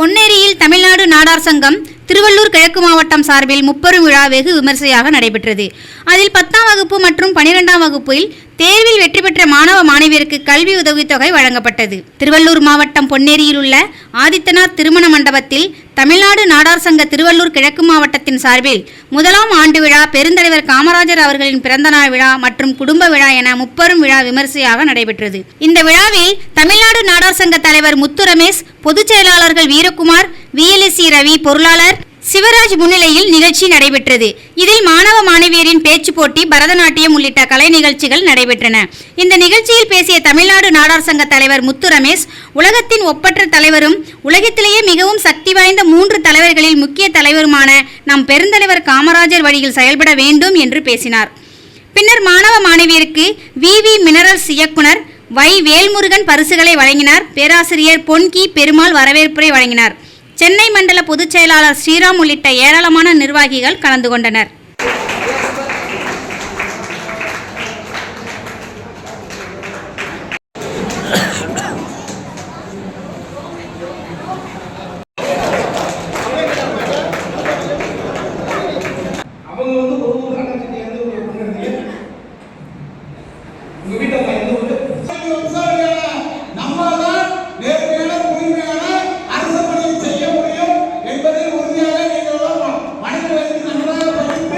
பொன்னேரியில் தமிழ்நாடு நாடார் சங்கம் திருவள்ளூர் கிழக்கு மாவட்டம் சார்பில் முப்பெரும் விழா வெகு விமர்சையாக நடைபெற்றது. அதில் பத்தாம் வகுப்பு மற்றும் பனிரெண்டாம் வகுப்பில் தேர்வில் வெற்றி பெற்ற மாணவ மாணவியருக்கு கல்வி உதவித்தொகை வழங்கப்பட்டது. திருவள்ளூர் மாவட்டம் பொன்னேரியில் உள்ள ஆதித்தனார் திருமண மண்டபத்தில் தமிழ்நாடு நாடார் சங்க திருவள்ளூர் கிழக்கு மாவட்டத்தின் சார்பில் முதலாம் ஆண்டு விழா பெருந்தலைவர் காமராஜர் அவர்களின் பிறந்தநாள் விழா மற்றும் குடும்ப விழா என முப்பெரும் விழா விமர்சையாக நடைபெற்றது. இந்த விழாவில் தமிழ்நாடு நாடார் சங்க தலைவர் முத்து ரமேஷ் பொதுச் செயலாளர்கள் வீரகுமார் விஎல்எஸ்சி ரவி பொருளாளர் சிவராஜ் முன்னிலையில் நிகழ்ச்சி நடைபெற்றது. இதில் மாணவ மாணவியரின் பேச்சு போட்டி பரதநாட்டியம் உள்ளிட்ட கலை நிகழ்ச்சிகள் நடைபெற்றன. இந்த நிகழ்ச்சியில் பேசிய தமிழ்நாடு நாடார் சங்க தலைவர் முத்து ரமேஷ் உலகத்தின் ஒப்பற்ற தலைவரும் உலகத்திலேயே மிகவும் சக்தி வாய்ந்த மூன்று தலைவர்களில் முக்கிய தலைவருமான நம் பெருந்தலைவர் காமராஜர் வழியில் செயல்பட வேண்டும் என்று பேசினார். பின்னர் மாணவ மாணவியருக்கு விவி மினரல்ஸ் இயக்குனர் வை. வேல்முருகன் பரிசுகளை வழங்கினார். பேராசிரியர் பொன்கி பெருமாள் வரவேற்புரை வழங்கினார். சென்னை மண்டல பொதுச் செயலாளர் ஸ்ரீராம் உள்ளிட்ட ஏராளமான நிர்வாகிகள் கலந்து கொண்டனர். உங்க வீட்டை